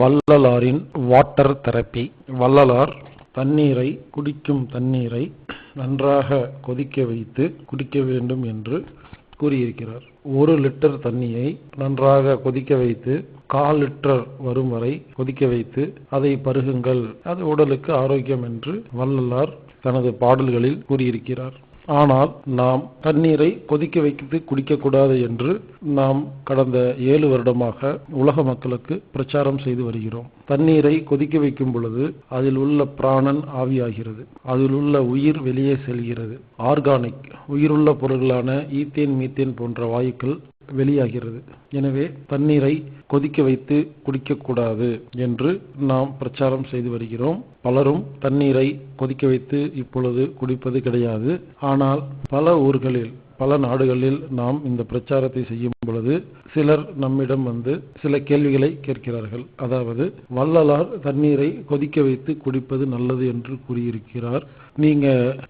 வள்ளலாரின் water therapy. Vallalar தண்ணீரை குடிக்கும் தண்ணீரை நன்றாக கொதிக்க வைத்து குடிக்க வேண்டும் என்று கூறியிருக்கிறார். ஒரு லிட்டர் தண்ணியை நன்றாக கொதிக்க வைத்து கால் லிட்டர் வரும் வரை கொதிக்க வைத்து அதை பருகுங்கள். அது உடலுக்கு ஆரோக்கியம் என்று வள்ளலார் தனது பாடல்களில் கூறியிருக்கிறார். ஆனால் நாம் தண்ணீரை கொதிக்க வைத்து குடிக்கக்கூடாது என்று நாம் கடந்த ஏழு வருடமாக உலக மக்களுக்கு பிரச்சாரம் செய்து வருகிறோம். தண்ணீரை கொதிக்க வைக்கும் பொழுது அதில் உள்ள பிராணன் ஆவியாகிறது. அதில் உள்ள உயிர் வெளியே செல்கிறது. ஆர்கானிக் உயிருள்ள பொருள்களான ஈத்தேன் மீத்தேன் போன்ற வாயுக்கள் வெளியாகிறது. எனவே தண்ணீரை கொதிக்க வைத்து குடிக்கக்கூடாது என்று நாம் பிரச்சாரம் செய்து வருகிறோம். பலரும் தண்ணீரை கொதிக்க வைத்து இப்பொழுது குடிப்பது கிடையாது. ஆனால் பல ஊர்களில் பல நாடுகளில் நாம் இந்த பிரச்சாரத்தை செய்யும் பொழுது சிலர் நம்மிடம் வந்து சில கேள்விகளை கேட்கிறார்கள். அதாவது வள்ளலார் தண்ணீரை கொதிக்க வைத்து குடிப்பது நல்லது என்று கூறியிருக்கிறார். நீங்க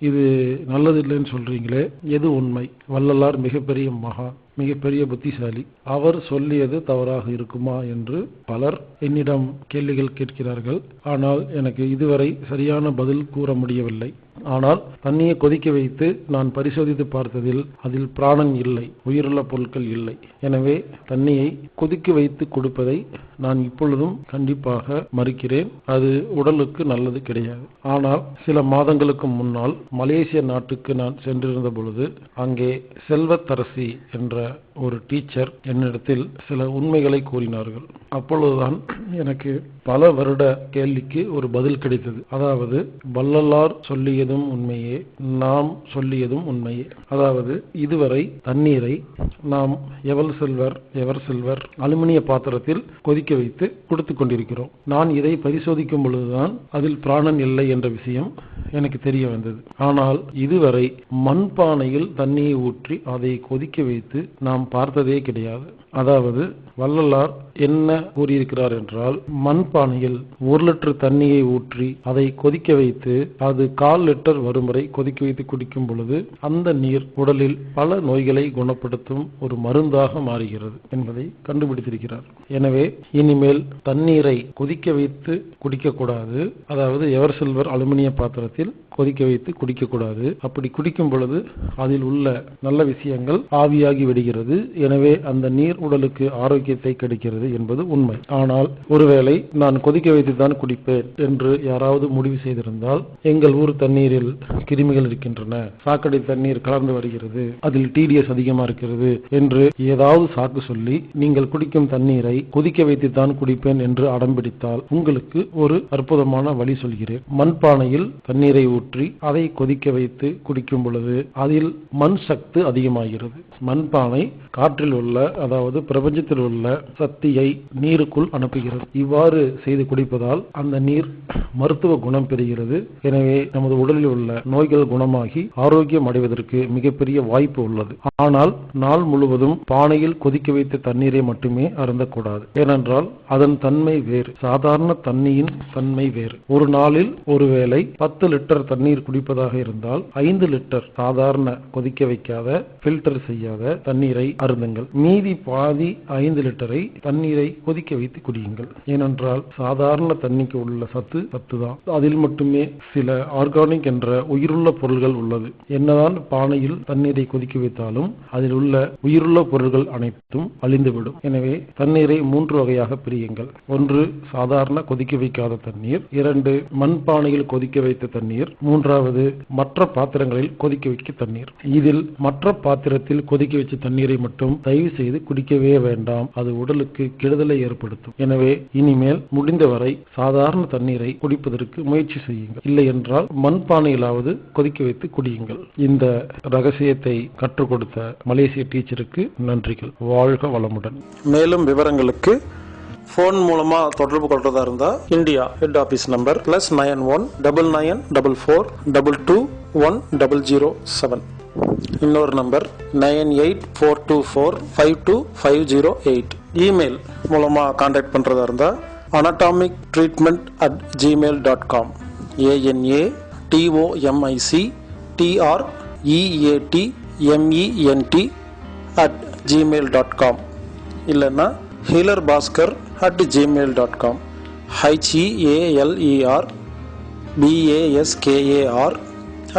இது நல்லது இல்லைன்னு சொல்றீங்களே எது உண்மை? வள்ளலார் மிகப்பெரிய மகா மிகப்பெரிய புத்திசாலி. அவர் சொல்லியது தவறாக இருக்குமா என்று பலர் என்னிடம் கேள்விகள் கேட்கிறார்கள். ஆனால் எனக்கு இதுவரை சரியான பதில் கூற முடியவில்லை. ஆனால் தண்ணியை கொதிக்க வைத்து நான் பரிசோதித்து பார்த்ததில் அதில் பிராணன் இல்லை உயிருள்ள பொருட்கள் இல்லை. எனவே தண்ணியை கொதிக்க வைத்து கொடுப்பதை நான் இப்பொழுதும் கண்டிப்பாக மறுக்கிறேன். அது உடலுக்கு நல்லது கிடையாது. ஆனால் சில மாதங்களுக்கு முன்னால் மலேசிய நாட்டுக்கு நான் சென்றிருந்த பொழுது அங்கே செல்வத்தரசி என்ற ஒரு டீச்சர் என்னிடத்தில் சில உண்மைகளை கூறினார்கள். அப்பொழுதுதான் எனக்கு பல வருட கேள்விக்கு ஒரு பதில் கிடைத்தது. அதாவது வள்ளலார் சொல்லியதும் உண்மையே நாம் சொல்லியதும் உண்மையே. அதாவது இதுவரை தண்ணீரை நாம் எவல் செல்வர் எவர் செல்வர் அலுமினிய பாத்திரத்தில் கொதிக்க வைத்து கொடுத்து கொண்டிருக்கிறோம். நான் இதை பரிசோதிக்கும் பொழுதுதான் அதில் பிராணன் இல்லை என்ற விஷயம் எனக்கு தெரிய வந்தது. ஆனால் இதுவரை மண்பானையில் தண்ணியை ஊற்றி அதை கொதிக்க வைத்து நாம் பார்த்ததே கிடையாது. அதாவது வள்ளலார் என்ன கூறியிருக்கிறார் என்றால் மண்பானையில் ஒரு லிட்டர் தண்ணியை ஊற்றி அதை கொதிக்க வைத்து அது கால் லிட்டர் வரும் வரை கொதிக்க வைத்து குடிக்கும் பொழுது அந்த நீர் உடலில் பல நோய்களை குணப்படுத்தும் ஒரு மருந்தாக மாறுகிறது என்பதை கண்டுபிடித்திருக்கிறார். எனவே இனிமேல் தண்ணீரை கொதிக்க வைத்து குடிக்கக்கூடாது. அதாவது எவர் சில்வர் அலுமினிய பாத்திரத்தில் கொதிக்க வைத்து குடிக்கக்கூடாது. அப்படி குடிக்கும் பொழுது அதில் உள்ள நல்ல விஷயங்கள் ஆவியாகி விடுகிறது. எனவே அந்த நீர் உடலுக்கு ஆரோக்கியத்தை கிடைக்கிறது என்பது உண்மை. ஆனால் ஒருவேளை நான் கொதிக்க வைத்து தான் குடிப்பேன் என்று யாராவது முடிவு செய்திருந்தால் எங்கள் ஊர் தண்ணீரில் கிருமிகள் இருக்கின்றன. சாக்கடை தண்ணீர் கலந்து வருகிறது. அதில் டிடிஎஸ் அதிகமாக இருக்கிறது. என்று ஏதாவது சாக்கு சொல்லி நீங்கள் குடிக்கும் தண்ணீரை கொதிக்க வைத்துத்தான் குடிப்பேன் என்று அடம்பிடித்தால் உங்களுக்கு ஒரு அற்புதமான வழி சொல்கிறேன். மண்பானையில் தண்ணீரை ஊற்றி அதை கொதிக்க வைத்து குடிக்கும் பொழுது அதில் மண் சக்தி அதிகமாகிறது. மண்பானை காற்றில் உள்ள அதாவது பிரபஞ்சத்தில் உள்ள சக்தியை நீருக்குள் அனுப்புகிறது. இவ்வாறு செய்து குடிப்பதால் அந்த நீர் மருத்துவ குணம் பெறுகிறது. எனவே நமது உடலில் உள்ள நோய்கள் குணமாகி ஆரோக்கியம் அடைவதற்கு மிகப்பெரிய வாய்ப்பு உள்ளது. ஆனால் நாள் முழுவதும் பானையில் கொதிக்க வைத்த தண்ணீரை மட்டுமே அருந்தக்கூடாது. ஏனென்றால் அதன் தன்மை வேறு. சாதாரண தண்ணியின் தன்மை வேறு. ஒரு நாளில் ஒருவேளை பத்து லிட்டர் தண்ணீர் குடிப்பதாக இருந்தால் ஐந்து லிட்டர் சாதாரண கொதிக்க வைக்காத பில்டர் செய்யாத தண்ணீரை அருந்துங்கள். மீதி பாதி ஐந்து லிட்டரை தண்ணீரை கொதிக்க வைத்து குடியுங்கள். ஏனென்றால் சாதாரண தண்ணிக்கு உள்ள சத்து சத்து தான் அதில் மட்டுமே சில ஆர்கானிக் என்ற உயிருள்ள பொருள்கள் உள்ளது. என்னதான் பானையில் தண்ணீரை கொதிக்க வைத்தாலும் அதில் உள்ள உயிருள்ள பொருள்கள் அனைத்தும் அழிந்துவிடும். எனவே தண்ணீரை மூன்று வகையாக பிரியுங்கள். ஒன்று சாதாரண கொதிக்க வைக்காத தண்ணீர். இரண்டு மண்பானையில் கொதிக்க வைத்த தண்ணீர். மூன்றாவது மற்ற பாத்திரங்களில் கொதிக்க வைக்க தண்ணீர். இதில் மற்ற பாத்திரத்தில் கொதிக்க வச்ச தண்ணீரை மட்டும் தயவு செய்து குடிக்கவே வேண்டாம். அது உடலுக்கு கெடுதலை ஏற்படுத்தும். எனவே இனிமேல் முடிந்தவரை சாதாரண தண்ணீரை குடிப்பதற்கு முயற்சி செய்யுங்கள். இல்லை என்றால் மண்பானையிலாவது கொதிக்க வைத்து குடியுங்கள். இந்த ரகசியத்தை கற்றுக் கொடுத்த மலேசிய டீச்சருக்கு நன்றிகள். வாழ்க வளமுடன். மேலும் விவரங்களுக்கு ஃபோன் மூலமா தொடர்பு கொள்றதா இருந்தா India head office number plus nine one double nine double four double two one double zero seven இன்னொரு number nine eight four two four five two five zero eight email மூலமா காண்டாக்ட் பண்றதா இருந்தா anatomic treatment at Gmail dot com ANA DOMIC TR EAT MENT at Gmail dot com இல்லைன்னா healer Bhaskar at Gmail dot com HEALER BASKAR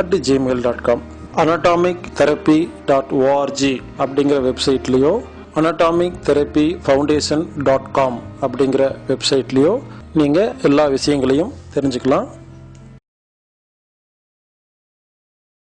at Gmail dot com anatomic therapy dot ORG அப்படிங்கிற வெப்சைட்லேயோ anatomic therapy foundation dot com அப்படிங்கிற வெப்சைட்லேயோ நீங்கள் எல்லா விஷயங்களையும் தெரிஞ்சுக்கலாம்.